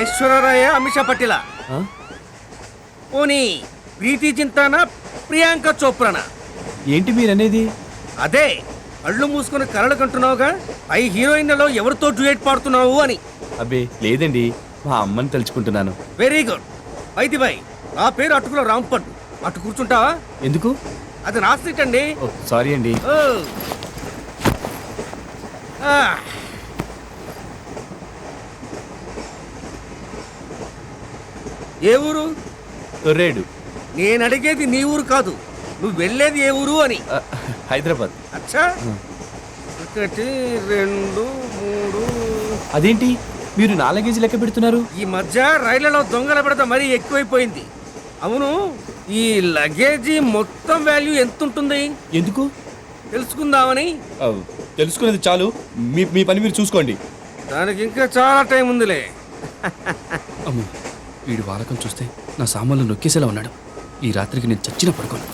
ఐశ్వర్యరాయ అమిషా పటేల? పోనీ ప్రీతి చింతాన ప్రియాంక చోప్రానా? ఏంటి మీరనేది? అదే కళ్ళు మూసుకుని కలలు కంటున్నావుగా? పై హీరోయిన్లలో ఎవరితో డ్యూయట్ పాడుతున్నావు అని. అబ్బే లేదండి. మా అమ్మని తలుచుకుంటున్నాను. Very good. అయితే బై నా పేరు అటుకులో రాంపట్టు అటు కూర్చుంటావా? ఎందుకు? అది నా సీట్ అండి. సారీ అండి. ఏ ఊరు? తొర్రేడు. నేను అడిగేది నీ ఊరు కాదు. నువ్వు వెళ్ళేది ఏ ఊరు అని. హైదరాబాద్. అచ్చా. ఒకటి రెండు మూడు. అదేంటి? మీరు నాలుగేజీ లెక్క పెడుతున్నారు? ఈ మధ్య రైళ్ళలో దొంగల పెడత మరీ ఎక్కువైపోయింది. అవును ఈ లగేజీ మొత్తం వాల్యూ ఎంత ఉంటుంది ఎందుకు? తెలుసుకుందామని. తెలుసుకునేది చాలు. మీ మీ పని మీరు చూసుకోండి. దానికి ఇంకా చాలా టైం ఉందిలే. వీడి వాలకం చూస్తే నా సామాన్లు నొక్కేసేలా ఉన్నాడు. ఈ రాత్రికి నేను చచ్చిన పడుకోను.